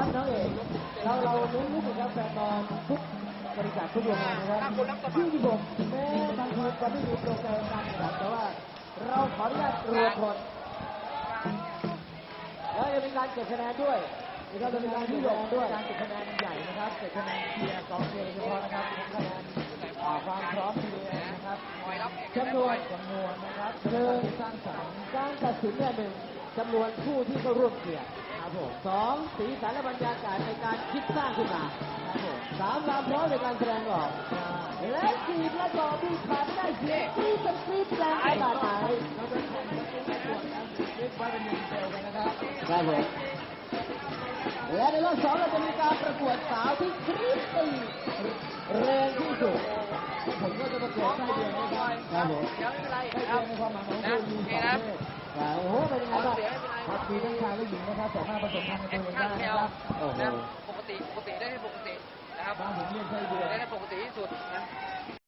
ครับน้องเอกเราเรารู้รู้สึกครับแฟนบอลทุกบริษัททุกโรงงานนะครับที่ที่ผมแม้บางทีจะไม่มีโปรแกรมการแข่งขันแต่ว่า เราขออนุญาตรวมผลแล้วจะมีการเก็บคะแนนด้วยนะครับจะมีการที่ลงด้วยการเก็บคะแนนใหญ่นะครับเก็บคะแนนเชียร์กองเชียร์โดยเฉพาะนะครับคะแนนอ่าความพร้อมเดียวนะครับจำนวนจำนวนนะครับหนึ่งสร้างสรรค์การตัดสินเนี่ยหนึ่งจำนวนผู้ที่เข้าร่วมเชียร์ ครับผมสองสีสันและบรรยากาศในการคิดสร้างขึ้นมาครับผมสามความพร้อมในการแสดงออก และสี่ประกอบด้วยขาดไม่ได้เสียงกรี๊ดเป็นกรี๊ดแรงขนาดไหนเราจะทำให้ทุกคนตรวจนเรียกว่าเป็นหนึ่งเดียวกันนะครับครับผมและในรอบสองเราจะมีการประกวดสาวที่กรี๊ดตีแรงที่สุดผมก็จะประกวดไส้เดือนนะครับครับผมยังไม่เป็นไรคเดืรับนในความหมายของคือ ม่เป็นไรครับมีทั้งชายและหญิงนะครับสามารถผสมพันธุ์กันแอตัวคเองชั่นได้ไม่นะเอาครับโอ้โหนะปกติปกติได้ให้ปกตินะครับบ้านผมเรียนไส้เดือนได้ให้ปกติที่สุดนะ